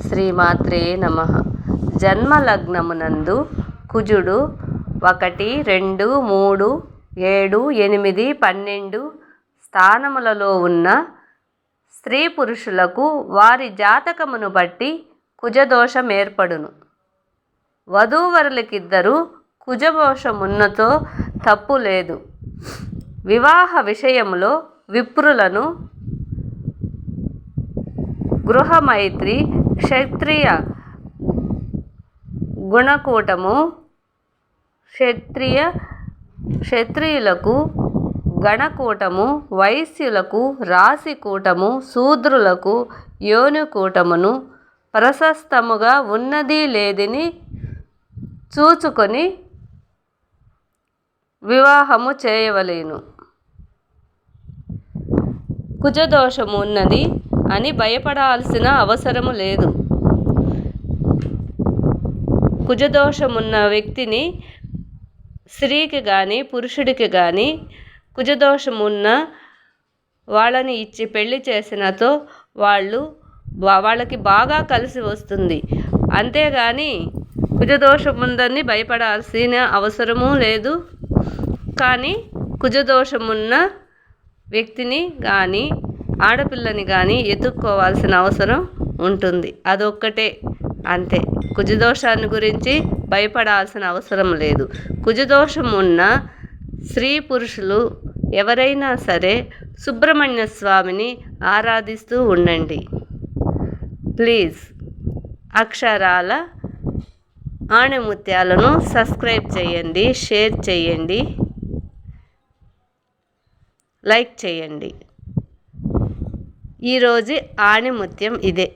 శ్రీమాత్రే నమ. జన్మలగ్నమునందు కుజుడు ఒకటి రెండు మూడు ఏడు ఎనిమిది పన్నెండు స్థానములలో ఉన్న స్త్రీ పురుషులకు వారి జాతకమును బట్టి కుజదోషం ఏర్పడును. వధూవరులకిద్దరు కుజదోషమున్నతో తప్పు లేదు వివాహ విషయంలో విప్రులను గృహమైత్రి క్షత్రియ గుణకూటము క్షత్రియ క్షత్రియులకు గణకూటము వైశ్యులకు రాశికూటము శూద్రులకు యోనికూటమును ప్రశస్తముగా ఉన్నది లేదని చూచుకొని వివాహము చేయవలేను. కుజదోషము ఉన్నది. అని భయపడాల్సిన అవసరము లేదు. కుజదోషమున్న వ్యక్తిని స్త్రీకి కానీ పురుషుడికి కానీ కుజదోషమున్న వాళ్ళని ఇచ్చి పెళ్ళి చేసినతో వాళ్ళు వాళ్ళకి బాగా కలిసి వస్తుంది. అంతేగాని కుజదోషం ఉందని భయపడాల్సిన అవసరము లేదు. కానీ కుజదోషమున్న వ్యక్తిని కానీ ఆడపిల్లని కానీ ఎదుర్కోవాల్సిన అవసరం ఉంటుంది. అదొక్కటే. అంతే. కుజదోషాన్ని గురించి భయపడాల్సిన అవసరం లేదు. కుజదోషం ఉన్న స్త్రీ పురుషులు ఎవరైనా సరే సుబ్రహ్మణ్య స్వామిని ఆరాధిస్తూ ఉండండి. ప్లీజ్. అక్షరాల ఆణిముత్యాలను సబ్స్క్రైబ్ చేయండి షేర్ చేయండి లైక్ చేయండి. ఈరోజు ఆణిముత్యం ఇదే.